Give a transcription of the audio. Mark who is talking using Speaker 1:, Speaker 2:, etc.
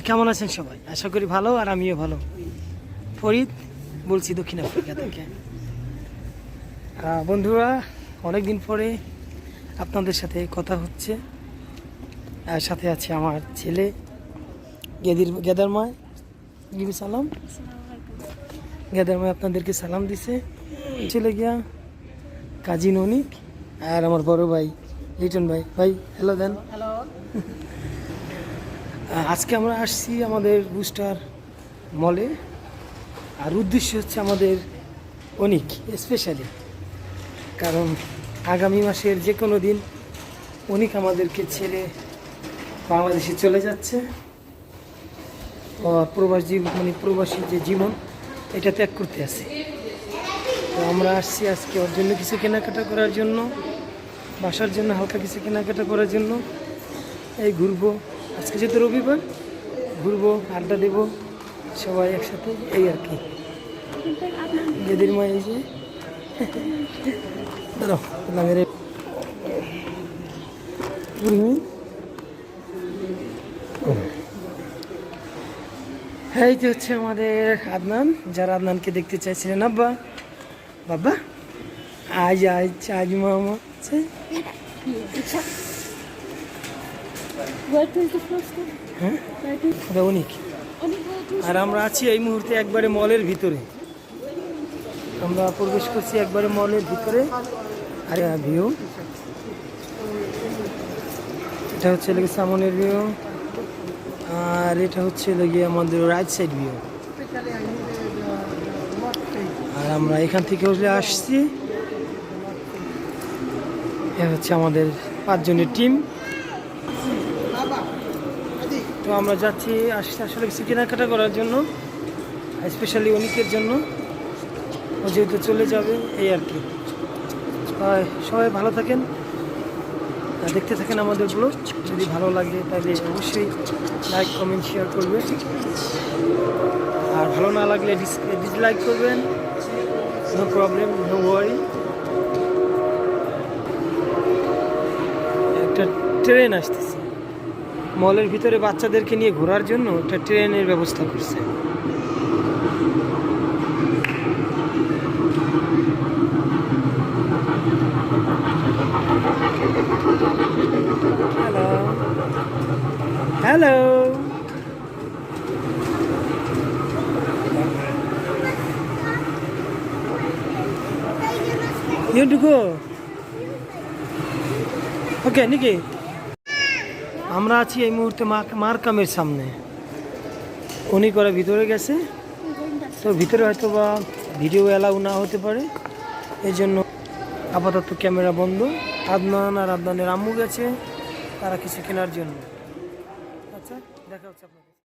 Speaker 1: কেমন আছেন সবাই? আশা করি ভালো আর আমিও ভালো। ফরিদ, বলছি দক্ষিণ আফ্রিকা থেকে। বন্ধুরা অনেক দিন পরে আপনাদের সাথে কথা হচ্ছে। আর সাথে আছে আমার ছেলে, গেদির, গেদার মায় গিবি সালাম? গেদার মায় আপনাদেরকে সালাম দিছে। ছেলে গিয়া কাজী ননিক আর আমার বড় ভাই লিটন ভাই। ভাই হ্যালো দেন
Speaker 2: হ্যালো
Speaker 1: আজকে আমরা আসছি আমাদের বুস্টার মলে আর উদ্দেশ্য হচ্ছে আমাদের অনিক স্পেশালি কারণ আগামী মাসের যে কোনো দিন অনিক আমাদেরকে ছেড়ে বাংলাদেশে চলে যাচ্ছে। প্রবাস জীব মানে প্রবাসী যে জীবন, এটা ত্যাগ করতে আছে। তো আমরা আসছি আজকে ওর জন্য কিছু কেনাকাটা করার জন্য, বাসার জন্য হালকা কিছু কেনাকাটা করার জন্য। এই ঘুরবো। আজকে যেহেতু রবিবার, ঘুরবো, আড্ডা দেবো, সবাই একসাথে, এই আর কি। দিদির মা এই যে। দাঁড়াও নামের এই যে হচ্ছে আমাদের আদনান, যারা আদনানকে দেখতে চাইছিলেন আব্বা। বাবা, আজ আজ আজ মামা হ্যাঁ? ওটা অনেক। আর আমরা আছি এই মুহূর্তে একবারে মলের ভিতরে। আমরা প্রবেশ করছি একবারে মলের ভিতরে। আর ভিউ এটা হচ্ছে লেগে সামনের ভিউ আর এটা হচ্ছে লেগে আমাদের রাইট সাইড ভিউ আর আমরা এখান থেকে উঠলে আসছি। এ হচ্ছে আমাদের পাঁচজনের টিম আমরা যাচ্ছি আসলে কিছু কেনাকাটা করার জন্য স্পেশালি অনিকের জন্য। ও যেহেতু চলে যাবে, এই আর কি। সবাই ভালো থাকেন। দেখতে থাকেন আমাদের ব্লগ যদি ভালো লাগে, তাহলে অবশ্যই লাইক কমেন্ট শেয়ার করবে আর ভালো না লাগলে ডিসলাইক করবেন। নো প্রবলেম নো ওয়ারি একটা ট্রেন আসতেছে। মলের ভিতরে বাচ্চাদেরকে নিয়ে ঘোরার জন্য একটা ট্রেনের ব্যবস্থা করছে হ্যালো go? Okay, Nikki. আমরা আছি এই মুহূর্তে মারকামের সামনে। উনি করে ভিতরে গেছে। তো ভিতরে হয়তো বা ভিডিও অ্যালাউ না হতে পারে। এই জন্য আপাতত ক্যামেরা বন্ধ। আদনান আর আদনানের আম্মু গেছে। তারা কিছু কেনার জন্য। আচ্ছা দেখা হচ্ছে